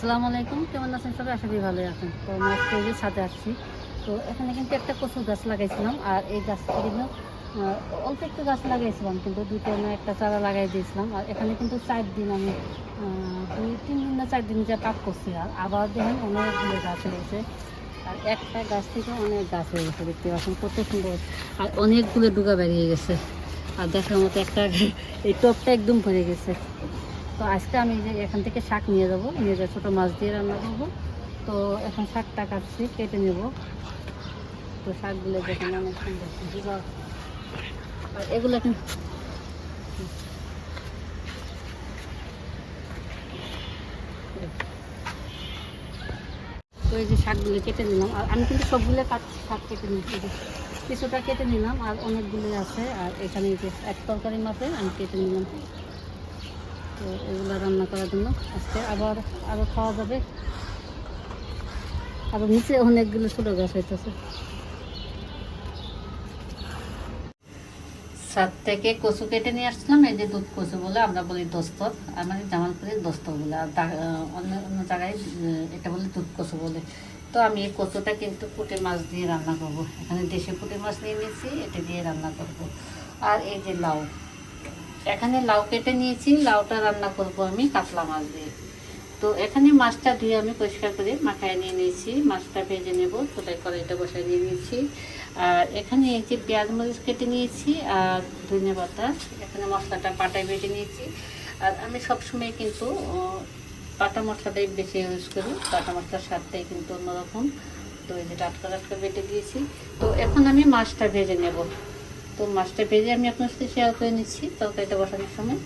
আসসালামু আলাইকুম। কেমন আছেন সবাই? আশা করি ভালোই আছেন। তো যে ছাদে আসছি। তো এখানে কিন্তু একটা কচু গাছ লাগাইছিলাম। আর এই গাছটা কিন্তু অল্প একটু গাছ লাগাইছিলাম, কিন্তু দুটো না একটা চারা লাগাই দিয়েছিলাম। আর এখানে কিন্তু চার দিন আমি দুই, তিন দিন না চার দিন যা পাক করছি। আর আবার দেখেন অনেকগুলো গাছ হয়েছে আর একটা গাছ থেকে অনেক গাছ হয়ে গেছে দেখতে পাচ্ছেন কত সুন্দর। আর অনেকগুলো ডুগা বেরিয়ে গেছে। আর দেখার মতো একটা, এই টপটা একদম ভরে গেছে। তো আজকে আমি যে এখান থেকে শাক নিয়ে যাব নিয়ে যাব ছোটো মাছ দিয়ে রান্না করব। তো এখন শাকটা কাটছি, কেটে নেব। তো শাকগুলো দেখেন অনেক সুন্দর। আর এগুলো এখন তো এই যে শাকগুলো কেটে নিলাম। আর আমি কিন্তু সবগুলো কাট শাক কেটে নিচ্ছি কিছুটা কেটে নিলাম, আর অনেকগুলো আছে। আর এখানে এক তরকারি মাপে আমি কেটে নিলাম। তো এগুলো রান্না করার জন্য আজকে আবার আরও খাওয়া যাবে। আরও নিচে অনেকগুলো ছোটো গাছ হইতেছে। ছাদ থেকে কচু কেটে নিয়ে আসছিলাম, এই যে দুধ কচু বলে আমরা বলি দস্তর আমাদের জামালপুরের দস্তর বলে, আর অন্য অন্য জায়গায় এটা বলে দুধ কচু বলে। তো আমি এই কচুটা কিন্তু পুঁটি মাছ দিয়ে রান্না করব। এখানে দেশি পুঁটি মাছ নিয়ে নিয়েছি, এটা দিয়ে রান্না করব। আর এই যে লাউ এখানে লাউ কেটে নিয়েছি, লাউটা রান্না করব আমি, কাতলা মাছ দিয়ে। তো এখানে মাছটা ধুয়ে আমি পরিষ্কার করে মাখায় নিয়ে নিয়েছি, মাছটা ভেজে নেব চোলাই কড়াইটা বসাই নিয়ে নিয়েছি। আর এখানে এই যে পেঁয়াজ মরিচ কেটে নিয়েছি আর ধনে পাতা, এখানে মশলাটা পাটায় বেটে নিয়েছি। আর আমি সবসময় কিন্তু পাটা মশলাটাই বেশি ইউজ করি পাটা মশলার স্বাদটাই কিন্তু অন্যরকম। তো এই যে টাটকা টাটকা বেটে দিয়েছি। তো এখন আমি মাছটা ভেজে নেব। তো মাছটা ভেজে আমি আপনার সাথে শেয়ার করে নিচ্ছি, তরকারিটা বসানোর সময়।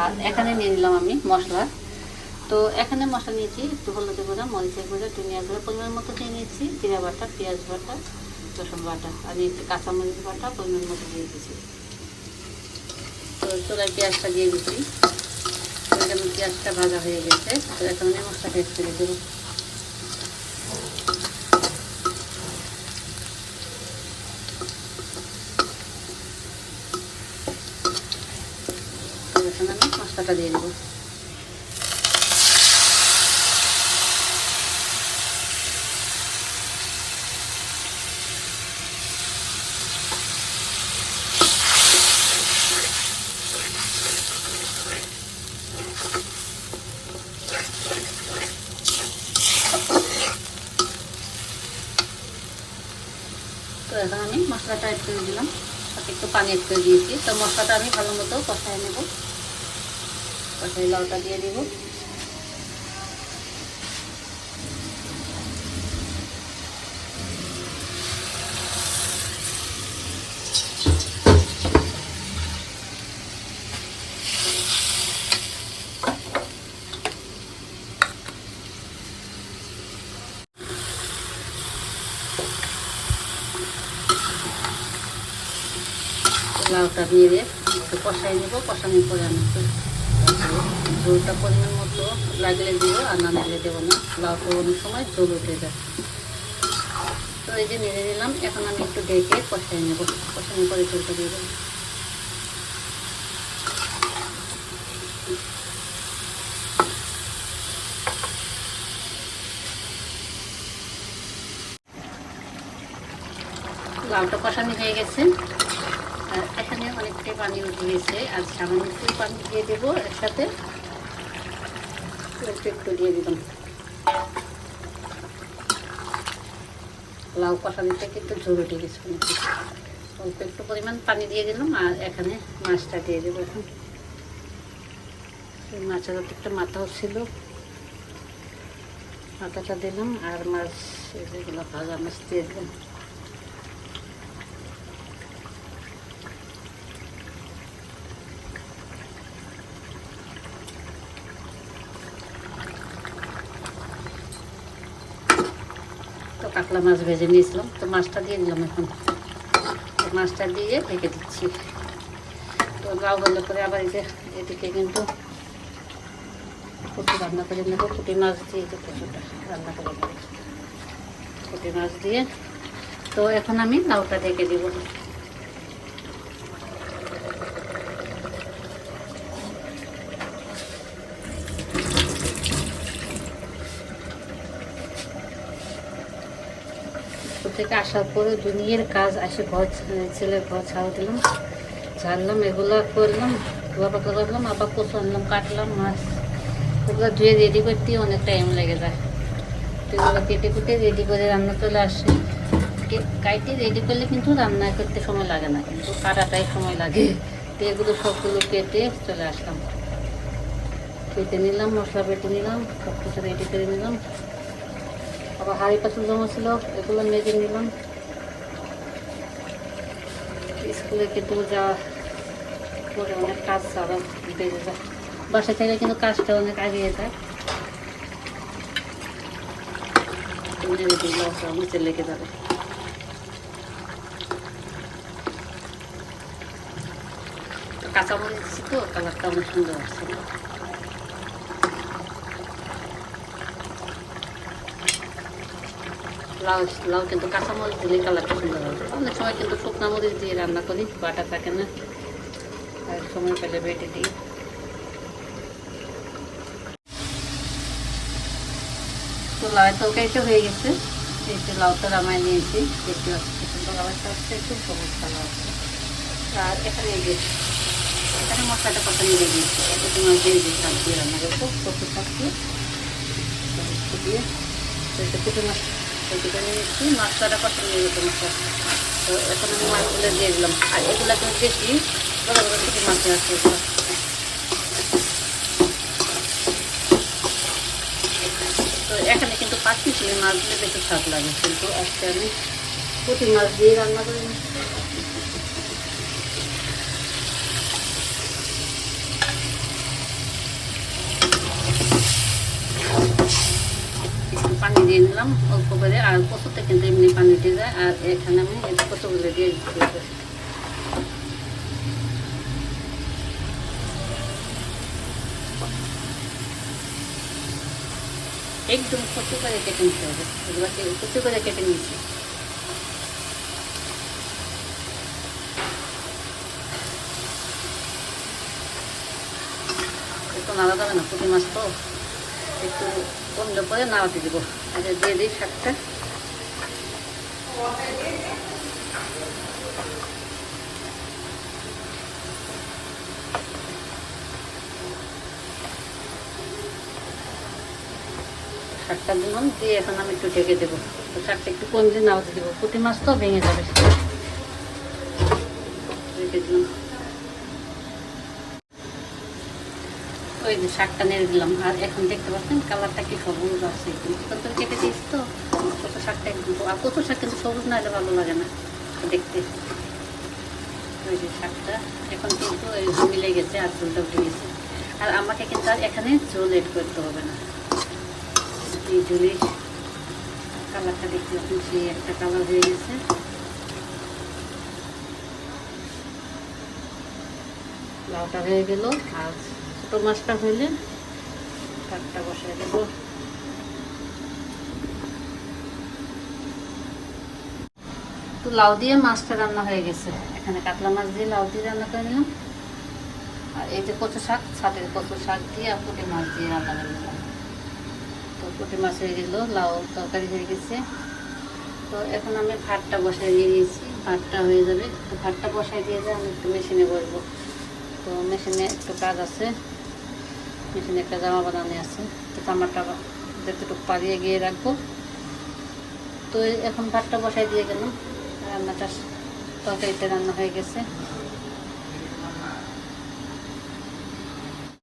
আর এখানে নিয়ে নিলাম আমি মশলা। তো এখানে মশলা নিয়েছি একটু হলুদ গুঁড়া, মরিচের গুঁড়া, ধনিয়া গুঁড়া, পরিমাণ মতো দিয়ে নিয়েছি, জিরা বাটা, পেঁয়াজ বাটা, রসুন বাটা, আর একটু কাঁচামরিচ বাটা পরিমাণ মতো দিয়ে দিয়েছি। তো চোলায় পেঁয়াজটা দিয়ে দিচ্ছি। এখানে পেঁয়াজটা ভাজা হয়ে গেছে এখন আমি মশলাটা একটু দেবো। এখন আমি মশলাটা দিয়ে দেবো। এখন আমি মশলাটা অ্যাড করে দিলাম। সাথে একটু পানি অ্যাড করে দিয়েছি। তো মশলাটা আমি ভালো মতো কষায় নেব। কষাই লাউটা দিয়ে দিব। লাউটা দিয়ে একটু কষাই নেব। কষানোর পরে আমি একটু ঝোলটা পরিমাণ মতো লাগলে দিব আর না লাগলে দেবো না। লাউটা অনেক সময় ঝোল উঠে যায়। তো এই যে নেড়ে দিলাম এখন আমি একটু ডেকে কষাই নেব। কষানোর পরে ঝোলটা দিয়ে দেবো। লাউটা কষানো হয়ে গেছে। পানি গেছে আর সামান্য একটু পানি দিয়ে দেবো এর সাথে অল্প একটু দিয়ে দিলাম। লাউ কষানোটা কিন্তু ঝোল উঠে গেছে। অল্প একটু পরিমাণ পানি দিয়ে দিলাম আর এখানে মাছটা দিয়ে দেবো এখন। মাছের একটা মাথাও ছিল, মাথাটা দিলাম আর মাছ যেগুলো ভাজা মাছ দিয়ে দিলাম। কাতলা মাছ ভেজে নিয়েছিলাম। তো মাছটা দিয়ে দিলাম এখন। মাছটা দিয়ে ঢেকে দিচ্ছি। তো গাও ভালো করে আবার এই যে এদিকে কিন্তু কচু রান্না করে নেব। কুটি মাছ দিয়ে যে কচুটা রান্না করে নেব। কুটি মাছ দিয়ে। তো এখন আমি লাউটা ঢেকে দিব। থেকে আসার পরে দুনিয়ার কাজ আসে, ঘর ছেলে ঘর ছাড় দিলাম। ছাড়লাম, এগুলো করলাম ধোয়া করলাম, আবার কচু আনলাম, কাটলাম, মাছ। এগুলো ধুয়ে রেডি করতে অনেক টাইম লেগে যায়। তো এগুলো কেটে কুটে রেডি করে রান্না চলে আসে। কাইটে রেডি করলে কিন্তু রান্না করতে সময় লাগে না, কিন্তু কাটাটাই সময় লাগে। তো এগুলো সবগুলো কেটে চলে আসলাম। কেটে নিলাম, মশলা বেটে নিলাম সব কিছু রেডি করে নিলাম। আবার হাঁড়ি পাতুল জমা ছিল, এগুলো মেজে নিলাম। স্কুলে কিন্তু যা পরে অনেক কাজ আরও বেড়ে যায় বাসা থেকে কিন্তু কাজটা অনেক এগিয়ে যায়। নিচে লেগে যাবে। কাঁচামরিচ তো, কালারটা অনেক সুন্দর আসছে লাউ লাউ কিন্তু কাঁচামরিচ দিলে কালারটা সুন্দর হবে অনেক সময় কিন্তু শুকনা মরিচ দিয়ে রান্না করি, বাটা থাকে না। আর সময় পেলে বেটে দিই। তো লাউয়ের তরকারিটা হয়ে গেছে। যে লাউটা রামায় নিয়েছি, দেখতে পাচ্ছি কিন্তু লাউটা হচ্ছে একটু সবুজ কালার। আর এখানে যে, এখানে মশলাটা কত নিয়ে দিয়েছি। এটা তোমার দিয়ে দিয়ে শাক দিয়ে রান্না করব কচু শাক দিয়ে। দিয়ে। তো করে নিয়েছি মশলাটা কত নিয়ে গেছে মশলা তো এখন আমি মাছগুলো দিয়ে দিলাম। আর এগুলো কিন্তু বেশি বড় বড় ছোটো মাছ আছে তো এখানে কিন্তু পাঁচ পিস মাছ দিলে বেশি স্বাদ লাগে, কিন্তু আজকে আমি প্রতি মাছ দিয়ে রান্না করে নিলাম অল্প করে, আর কচুতে কিন্তু এমনি পানি দিয়ে যায় আর এখানে আমি কচুগুলো দিয়ে একদম কচু করে কেটে নিতে হবে, এগুলোকে কচু করে কেটে নিয়েছি। একটু নাড়া যাবে না, পুঁটি মাছ তো। একটু কমলে পরে নাড়াতে দেবো। আগে দিয়ে দিই শাকটা। শাকটা দিলাম, দিয়ে এখন আমি একটু ঢেকে দেবো। তো শাকটা একটু কম দিয়ে নাড়াতে দেবো। পুঁটি মাছ তো ভেঙে যাবে। রেখে দিলাম। ওই যে শাকটা নেড়ে দিলাম। আর এখন দেখতে পাচ্ছেন কালারটা কি সবুজ আছে। কত কেটে দিয়েছি তো কত শাকটা একদম আর কত শাক কিন্তু সবুজ না হলে ভালো লাগে না দেখতে। ওই যে শাকটা এখন কিন্তু মিলে গেছে আর ঝোলটা উঠে গেছে। আর আমাকে কিন্তু আর এখানে ঝোল এড করতে হবে না। এই ঝোলে কালারটা দেখতে পাচ্ছেন, সেই একটা কালার হয়ে গেছে। লাউটা হয়ে গেল, আর ছোটো মাছটা হইলে শাকটা বসাই দেবো। তো লাউ দিয়ে মাছটা রান্না হয়ে গেছে। এখানে কাতলা মাছ দিয়ে লাউ দিয়ে রান্না করে নিলাম। আর এই যে কচু শাক, ছাদের কচু শাক দিয়ে আর পুঁটি মাছ দিয়ে রান্না করে নিলাম। তো পুঁটি মাছ হয়ে গেল, লাউ তরকারি হয়ে গেছে। তো এখন আমি ভাতটা বসাই দিয়ে দিয়েছি। ভাতটা হয়ে যাবে। তো ভাতটা বসাই দিয়ে যে আমি একটু মেশিনে বসবো। মেশিনে একটু কাজ আছে। মেশিনে একটা জামা বানানো আছে। তো জামাটা যতটুকু পারিয়ে গিয়ে রাখব। তো এখন ভাতটা বসাই দিয়ে গেলাম। রান্নাটা তরকারিতে রান্না হয়ে গেছে।